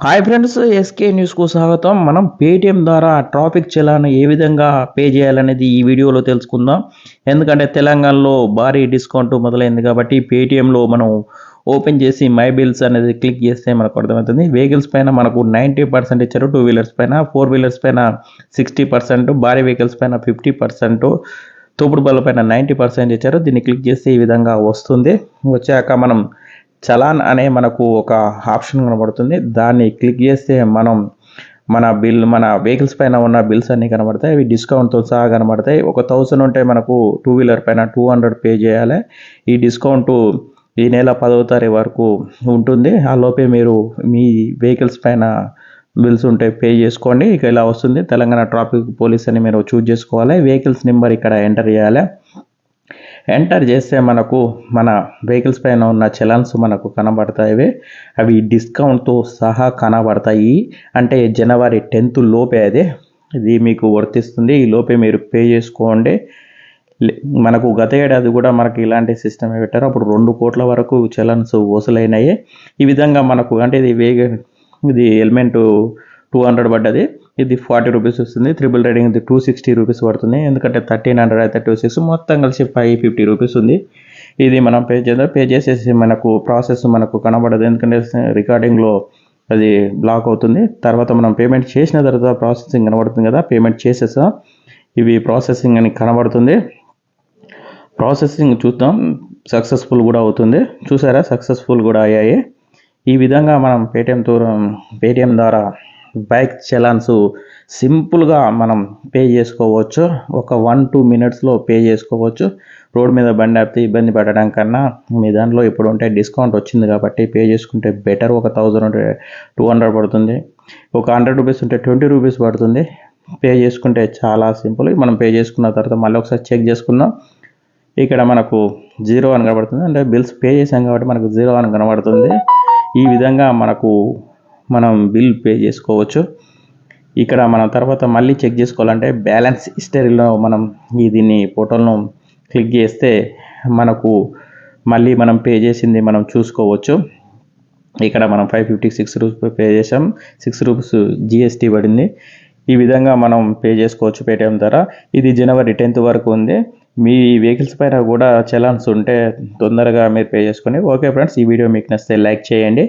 Hi friends SK న్యూస్కు స్వాగతం. మనం పేటిఎం ద్వారా ట్రాఫిక్ చలాన్ ఏ విధంగా పే చేయాలనేది ఈ వీడియోలో తెలుసుకుందాం. ఎందుకంటే తెలంగాణలో భారీ డిస్కౌంట్ మొదలైంది కాబట్టి పేటిఎంలో మనం ఓపెన్ చేసి మై బిల్స్ అనేది క్లిక్ చేస్తే మనకు అర్థమవుతుంది. వెహికల్స్ పైన మనకు నైంటీ పర్సెంట్ ఇచ్చారు. టూ వీలర్స్ పైన ఫోర్ వీలర్స్ పైన సిక్స్టీ పర్సెంట్ భారీ వెహికల్స్ పైన ఫిఫ్టీ పర్సెంట్ తోపుడు బల్ల పైన నైంటీ పర్సెంట్ ఇచ్చారు. దీన్ని క్లిక్ చేస్తే ఈ విధంగా వస్తుంది. వచ్చాక మనం చలాన్ అనే మనకు ఒక ఆప్షన్ కనబడుతుంది. దాన్ని క్లిక్ చేస్తే మనం మన బిల్ మన వెహికల్స్ పైన ఉన్న బిల్స్ అన్నీ కనబడతాయి. అవి డిస్కౌంట్తో సహా కనబడతాయి. ఒక థౌసండ్ ఉంటే మనకు టూ వీలర్ పైన టూ హండ్రెడ్ పే చేయాలి. ఈ డిస్కౌంట్ ఈ నెల పదవ తారీఖు వరకు ఉంటుంది. ఆ లోపే మీరు మీ వెహికల్స్ పైన బిల్స్ ఉంటే పే చేసుకోండి. ఇక ఇలా వస్తుంది. తెలంగాణ ట్రాఫిక్ పోలీస్ అని మీరు చూజ్ చేసుకోవాలి. వెహికల్స్ నెంబర్ ఇక్కడ ఎంటర్ చేయాలి. ఎంటర్ చేస్తే మనకు మన వెహికల్స్ పైన ఉన్న చలాన్స్ మనకు కనబడతాయి. అవి డిస్కౌంట్తో సహా కనబడతాయి. అంటే జనవరి టెన్త్ లోపే అదే. ఇది మీకు వర్తిస్తుంది. ఈ లోపే మీరు పే చేసుకోండి. లే- మనకు గత ఏడాది కూడా మనకి ఇలాంటి సిస్టమ్ పెట్టారు. అప్పుడు రెండు కోట్ల వరకు చలన్స్ వసూలైనాయి. ఈ విధంగా మనకు అంటే ఇది వేగ ఇది ఎలిమెంట్ టూ హండ్రెడ్ పడ్డది. ఇది ఫార్టీ రూపీస్ వస్తుంది. త్రిబుల్ రైడింగ్ ఇది టూ సిక్స్టీ రూపీస్ పడుతుంది. ఎందుకంటే థర్టీన్ హండ్రెడ్ అయితే టూ సిక్స్ మొత్తం కలిసి ఫైవ్ ఫిఫ్టీ రూపీస్ ఉంది. ఇది మనం పే చేద్దాం. పే చేసేసి మనకు ప్రాసెస్ మనకు కనబడదు. ఎందుకంటే రికార్డింగ్లో అది బ్లాక్ అవుతుంది. తర్వాత మనం పేమెంట్ చేసిన తర్వాత ప్రాసెసింగ్ కనబడుతుంది కదా. పేమెంట్ చేసేసాం. ఇవి ప్రాసెసింగ్ అని కనబడుతుంది. ప్రాసెసింగ్ చూద్దాం. సక్సెస్ఫుల్ కూడా అవుతుంది. చూసారా? సక్సెస్ఫుల్ కూడా అయ్యాయి. ఈ విధంగా మనం పేటిఎం దూరం పేటిఎం ద్వారా బైక్ చలాన్స్ సింపుల్గా మనం పే చేసుకోవచ్చు. ఒక వన్ టూ మినిట్స్లో పే చేసుకోవచ్చు. రోడ్ మీద బండి ఆపితే ఇబ్బంది పడడం కన్నా మీ దాంట్లో ఇప్పుడు ఉంటే డిస్కౌంట్ వచ్చింది కాబట్టి పే చేసుకుంటే బెటర్. ఒక థౌజండ్ ఉంటే టూ హండ్రెడ్ పడుతుంది. ఒక హండ్రెడ్ రూపీస్ ఉంటే ట్వంటీ రూపీస్ పడుతుంది. పే చేసుకుంటే చాలా సింపుల్. మనం పే చేసుకున్న తర్వాత మళ్ళీ ఒకసారి చెక్ చేసుకుందాం. ఇక్కడ మనకు జీరో అని కనబడుతుంది. అంటే బిల్స్ పే చేసాం కాబట్టి మనకు జీరో అని కనబడుతుంది. ఈ విధంగా మనకు మనం బిల్ పే చేసుకోవచ్చు. ఇక్కడ మనం తర్వాత మళ్ళీ చెక్ చేసుకోవాలంటే బ్యాలెన్స్ హిస్టరీలో మనం ఈ దీన్ని ఫోటోలను క్లిక్ చేస్తే మనకు మళ్ళీ మనం పే చేసింది మనం చూసుకోవచ్చు. ఇక్కడ మనం five fifty six rupees pay చేసాం సిక్స్ రూపీస్ జిఎస్టీ పడింది. ఈ విధంగా మనం పే చేసుకోవచ్చు పేటిఎం ద్వారా. ఇది జనవరి టెన్త్ వరకు ఉంది. మీ వెహికల్స్ పైన కూడా చలాన్స్ ఉంటే తొందరగా మీరు పే చేసుకొని. ఓకే ఫ్రెండ్స్ ఈ వీడియో మీకు నచ్చితే లైక్ చేయండి.